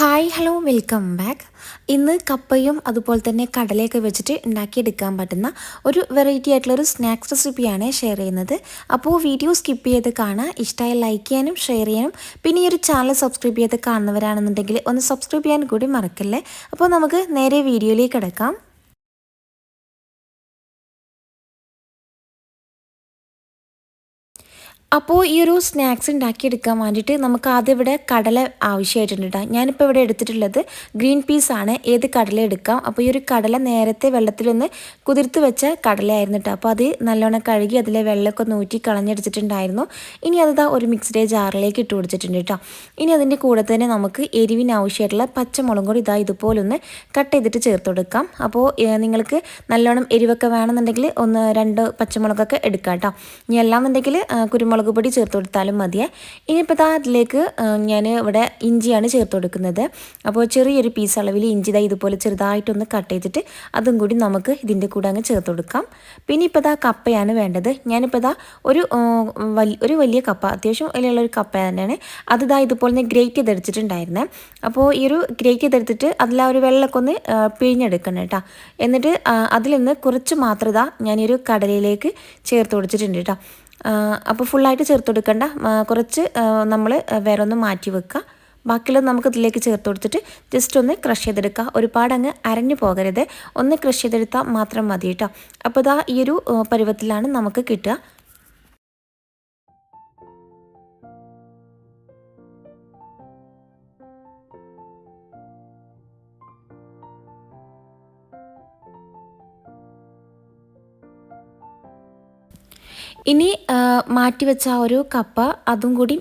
Hi hello welcome back ഇന്ന് കപ്പയും അതുപോലെ തന്നെ കടലയൊക്കെ വെച്ചിട്ട് ഉണ്ടാക്കിയെടുക്കാൻ പറ്റുന്ന ഒരു വെറൈറ്റി ആയിട്ടുള്ള ഒരു സ്നാക്സ് റെസിപ്പിയാണ് ഷെയർ ചെയ്യുന്നത്. അപ്പോൾ വീഡിയോ സ്കിപ്പ് ചെയ്ത് കാണുക. ഇഷ്ടമായി ലൈക്ക് ചെയ്യാനും ഷെയർ ചെയ്യാനും. പിന്നെ ഈ ഒരു ചാനൽ സബ്സ്ക്രൈബ് ചെയ്ത് കാണുന്നവരാണെന്നുണ്ടെങ്കിൽ ഒന്ന് സബ്സ്ക്രൈബ് ചെയ്യാൻ കൂടി മറക്കല്ലേ? അപ്പോൾ നമുക്ക് നേരെ വീഡിയോയിലേക്ക് കിടക്കാം. അപ്പോൾ ഈ ഒരു സ്നാക്സ് ഉണ്ടാക്കിയെടുക്കാൻ വേണ്ടിയിട്ട് നമുക്ക് ആദ്യം ഇവിടെ കടല ആവശ്യമായിട്ടുണ്ട് കേട്ടോ ഞാനിപ്പോൾ ഇവിടെ എടുത്തിട്ടുള്ളത് ഗ്രീൻ പീസ് ആണ്. ഏത് കടല എടുക്കാം? അപ്പോൾ ഈ ഒരു കടല നേരത്തെ വെള്ളത്തിലൊന്ന് കുതിർത്ത് വെച്ച കടലയായിരുന്നു കേട്ടോ അപ്പോൾ അത് നല്ലോണം കഴുകി അതിലെ വെള്ളമൊക്കെ നൂറ്റി കളഞ്ഞെടുത്തിട്ടുണ്ടായിരുന്നു. ഇനി അത് ഒരു മിക്സ്ഡ് ജാറിലേക്ക് ഇട്ട് കൊടുത്തിട്ടുണ്ട് കേട്ടോ ഇനി അതിന്റെ കൂടെ തന്നെ നമുക്ക് എരിവിന് ആവശ്യമായിട്ടുള്ള പച്ചമുളകും കൂടി ഇതാ ഇതുപോലൊന്ന് കട്ട് ചെയ്തിട്ട് ചേർത്ത് കൊടുക്കാം. അപ്പോൾ നിങ്ങൾക്ക് നല്ലോണം എരിവൊക്കെ വേണമെന്നുണ്ടെങ്കിൽ ഒന്ന് രണ്ട് പച്ചമുളകൊക്കെ എടുക്കാം കേട്ടോ ഇനി അല്ലാന്നുണ്ടെങ്കിൽ കുരുമുളക് മുളക് പൊടി ചേർത്ത് കൊടുത്താലും മതിയേ. ഇനിയിപ്പോൾ ഇതാ അതിലേക്ക് ഞാൻ ഇവിടെ ഇഞ്ചിയാണ് ചേർത്ത് കൊടുക്കുന്നത്. അപ്പോൾ ചെറിയൊരു പീസ് അളവിൽ ഇഞ്ചി ഇതാ ഇതുപോലെ ചെറുതായിട്ടൊന്ന് കട്ട് ചെയ്തിട്ട് അതും കൂടി നമുക്ക് ഇതിന്റെ കൂടെ അങ്ങ് ചേർത്ത് കൊടുക്കാം. പിന്നെ ഇപ്പോൾ ഇതാ കപ്പയാണ് വേണ്ടത്. ഞാനിപ്പോൾ ഇതാ ഒരു ഒരു വലിയ കപ്പ അത്യാവശ്യം വലിയുള്ള ഒരു കപ്പ തന്നെയാണ്. അത് ഇതാ ഇതുപോലെ ഗ്രേറ്റ് ചെയ്തെടുത്തിട്ടുണ്ടായിരുന്നേ. അപ്പോൾ ഈ ഒരു ഗ്രേറ്റ് ചെയ്തെടുത്തിട്ട് അതിൽ ആ ഒരു വെള്ളമൊക്കെ ഒന്ന് പിഴിഞ്ഞെടുക്കണം കേട്ടോ. എന്നിട്ട് അതിൽ നിന്ന് കുറച്ച് മാത്രം ഇതാ ഞാനൊരു കടലയിലേക്ക് ചേർത്ത് കൊടുത്തിട്ടുണ്ട് കേട്ടോ. അപ്പോൾ ഫുള്ളായിട്ട് ചേർത്ത് കൊടുക്കണ്ട കുറച്ച് നമ്മൾ വേറെ ഒന്ന് മാറ്റി വെക്കുക ബാക്കിയുള്ളത് നമുക്ക് ഇതിലേക്ക് ചേർത്ത് കൊടുത്തിട്ട് ജസ്റ്റ് ഒന്ന് ക്രഷ് ചെയ്തെടുക്കുക ഒരുപാട് അങ്ങ് അരഞ്ഞു പോകരുത്. ഒന്ന് ക്രഷ് ചെയ്തെടുത്താൽ മാത്രം മതി കേട്ടോ അപ്പോൾ ഇതാ ഈ ഒരു പരുവത്തിലാണ് നമുക്ക് കിട്ടുക. ഇനി മാറ്റി വെച്ച ആ ഒരു കപ്പ അതും കൂടി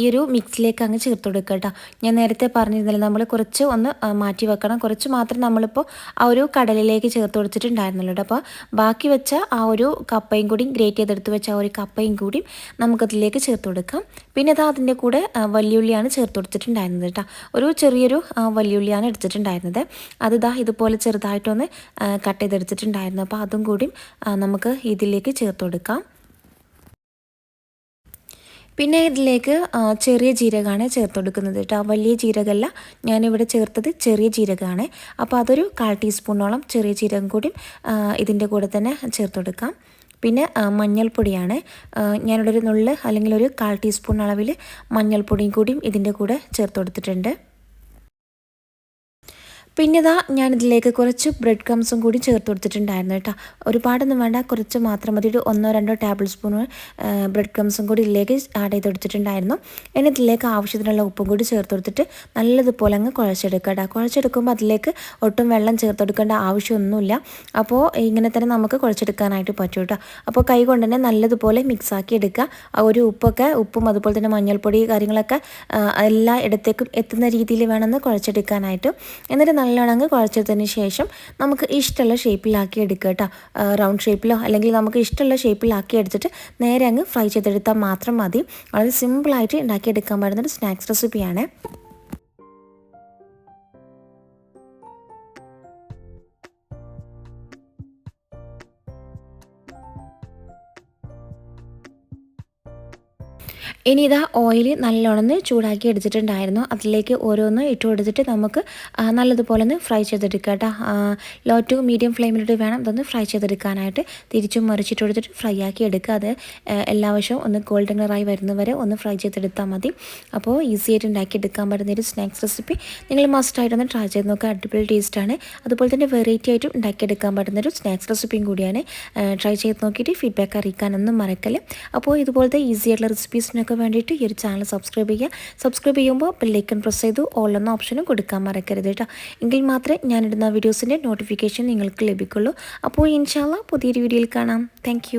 ഈ ഒരു മിക്സിലേക്ക് അങ്ങ് ചേർത്ത് കൊടുക്കുക കേട്ടോ. ഞാൻ നേരത്തെ പറഞ്ഞിരുന്നില്ല നമ്മൾ കുറച്ച് ഒന്ന് മാറ്റി വെക്കണം. കുറച്ച് മാത്രം നമ്മളിപ്പോൾ ആ ഒരു കടലിലേക്ക് ചേർത്ത് കൊടുത്തിട്ടുണ്ടായിരുന്നുള്ളൂ കേട്ടോ. അപ്പോൾ ബാക്കി വെച്ച ആ ഒരു കപ്പയും കൂടി ഗ്രേറ്റ് ചെയ്തെടുത്ത് വെച്ച ആ ഒരു കപ്പയും കൂടി നമുക്കതിലേക്ക് ചേർത്ത് കൊടുക്കാം. പിന്നെ അത് അതിന്റെ കൂടെ വലിയുള്ളിയാണ് ചേർത്ത് കൊടുത്തിട്ടുണ്ടായിരുന്നത് കേട്ടോ. ഒരു ചെറിയൊരു വലിയുള്ളിയാണ് എടുത്തിട്ടുണ്ടായിരുന്നത്. അത് ഇതാ ഇതുപോലെ ചെറുതായിട്ടൊന്ന് കട്ട് ചെയ്തെടുത്തിട്ടുണ്ടായിരുന്നു. അപ്പോൾ അതും കൂടി നമുക്ക് ഇതിലേക്ക് ചേർത്ത് കൊടുക്കാം. പിന്നെ ഇതിലേക്ക് ചെറിയ ജീരകമാണ് ചേർത്ത് കൊടുക്കുന്നത് കേട്ടോ വലിയ ജീരകമല്ല ഞാനിവിടെ ചേർത്തത് ചെറിയ ജീരകമാണ്. അപ്പോൾ അതൊരു കാൽ ടീസ്പൂണോളം ചെറിയ ജീരകം കൂടി ഇതിന്റെ കൂടെ തന്നെ ചേർത്ത് കൊടുക്കാം പിന്നെ മഞ്ഞൾപ്പൊടിയാണ്. ഞാനിവിടെ ഒരു നുള്ള് അല്ലെങ്കിൽ ഒരു കാൽ ടീസ്പൂൺ അളവിൽ മഞ്ഞൾപ്പൊടിയും കൂടിയും ഇതിന്റെ കൂടെ ചേർത്ത് കൊടുത്തിട്ടുണ്ട് പിന്നെ ഇതാ ഞാനിതിലേക്ക് കുറച്ച് ബ്രെഡ് ക്രംസും കൂടി ചേർത്ത് കൊടുത്തിട്ടുണ്ടായിരുന്നു കേട്ടോ. ഒരുപാടൊന്നും വേണ്ട കുറച്ച് മാത്രം മതി. ഒരു ഒന്നോ രണ്ടോ ടേബിൾ സ്പൂൺ ബ്രെഡ് ക്രംസും കൂടി ഇതിലേക്ക് ആഡ് ചെയ്ത് കൊടുത്തിട്ടുണ്ടായിരുന്നു. ഇനി ഇതിലേക്ക് ആവശ്യത്തിനുള്ള ഉപ്പും കൂടി ചേർത്ത് കൊടുത്തിട്ട് നല്ലതുപോലെ അങ്ങ് കുഴച്ചെടുക്കുക കേട്ടോ. കുഴച്ചെടുക്കുമ്പോൾ അതിലേക്ക് ഒട്ടും വെള്ളം ചേർത്ത് കൊടുക്കേണ്ട ആവശ്യമൊന്നുമില്ല. അപ്പോൾ ഇങ്ങനെ തന്നെ നമുക്ക് കുഴച്ചെടുക്കാനായിട്ട് പറ്റും കേട്ടോ. അപ്പോൾ കൈ കൊണ്ട് തന്നെ നല്ലതുപോലെ മിക്സാക്കി എടുക്കുക. ഒരു ഉപ്പൊക്കെ ഉപ്പും അതുപോലെ തന്നെ മഞ്ഞൾപ്പൊടി കാര്യങ്ങളൊക്കെ എല്ലാ ഇടത്തേക്കും എത്തുന്ന രീതിയിൽ വേണമെന്ന് കുഴച്ചെടുക്കാനായിട്ട്. എന്നിട്ട് നല്ലോണം കുഴച്ചതിന് ശേഷം നമുക്ക് ഇഷ്ടമുള്ള ഷേപ്പിലാക്കി എടുക്കുക കേട്ടോ. റൗണ്ട് ഷേപ്പിലോ അല്ലെങ്കിൽ നമുക്ക് ഇഷ്ടമുള്ള ഷേപ്പിലാക്കി എടുത്തിട്ട് നേരെ അങ്ങ് ഫ്രൈ ചെയ്തെടുത്താൽ മാത്രം മതി. വളരെ സിമ്പിളായിട്ട് ഉണ്ടാക്കിയെടുക്കാൻ പറ്റുന്നൊരു സ്നാക്സ് റെസിപ്പിയാണ് ഇനി ഇതാ ഓയിൽ നല്ലോണം ചൂടാക്കി എടുത്തിട്ടുണ്ടായിരുന്നു. അതിലേക്ക് ഓരോന്ന് ഇട്ട് കൊടുത്തിട്ട് നമുക്ക് നല്ലതുപോലെ ഒന്ന് ഫ്രൈ ചെയ്തെടുക്കുക കേട്ടോ. ലോ ടു മീഡിയം ഫ്ലെയിമിലിട്ട് വേണം ഇതൊന്ന് ഫ്രൈ ചെയ്തെടുക്കാനായിട്ട്. തിരിച്ചും മറിച്ചിട്ട് കൊടുത്തിട്ട് ഫ്രൈ ആക്കി എടുക്കുക. അത് എല്ലാ വശവും ഒന്ന് ഗോൾഡൻ കളറായി വരുന്നവരെ ഒന്ന് ഫ്രൈ ചെയ്തെടുത്താൽ മതി. അപ്പോൾ ഈസി ആയിട്ട് ഉണ്ടാക്കിയെടുക്കാൻ പറ്റുന്ന ഒരു സ്നാക്സ് റെസിപ്പി നിങ്ങൾ മസ്റ്റായിട്ടൊന്ന് ട്രൈ ചെയ്ത് നോക്കുക. അടിപൊളി ടേസ്റ്റാണ് അതുപോലെ തന്നെ വെറൈറ്റി ആയിട്ടും ഉണ്ടാക്കിയെടുക്കാൻ പറ്റുന്ന ഒരു സ്നാക്സ് റെസിപ്പിയും കൂടിയാണ്. ട്രൈ ചെയ്ത് നോക്കിയിട്ട് ഫീഡ്ബാക്ക് അറിയിക്കാനൊന്നും മറക്കല്ലേ. അപ്പോൾ ഇതുപോലത്തെ ഈസി ആയിട്ടുള്ള റെസിപ്പീസിനൊക്കെ നിങ്ങൾക്ക് വേണ്ടിയിട്ട് ഈ ഒരു ചാനൽ സബ്സ്ക്രൈബ് ചെയ്യുക. സബ്സ്ക്രൈബ് ചെയ്യുമ്പോൾ ബെല്ലൈക്കൺ പ്രസ് ചെയ്തു ഓൾ എന്ന ഓപ്ഷനും കൊടുക്കാൻ മറക്കരുത് കേട്ടോ. എങ്കിൽ മാത്രമേ ഞാനിടുന്ന വീഡിയോസിന്റെ നോട്ടിഫിക്കേഷൻ നിങ്ങൾക്ക് ലഭിക്കുള്ളൂ. അപ്പോൾ ഇൻഷാല്ല പുതിയൊരു വീഡിയോയിൽ കാണാം. താങ്ക്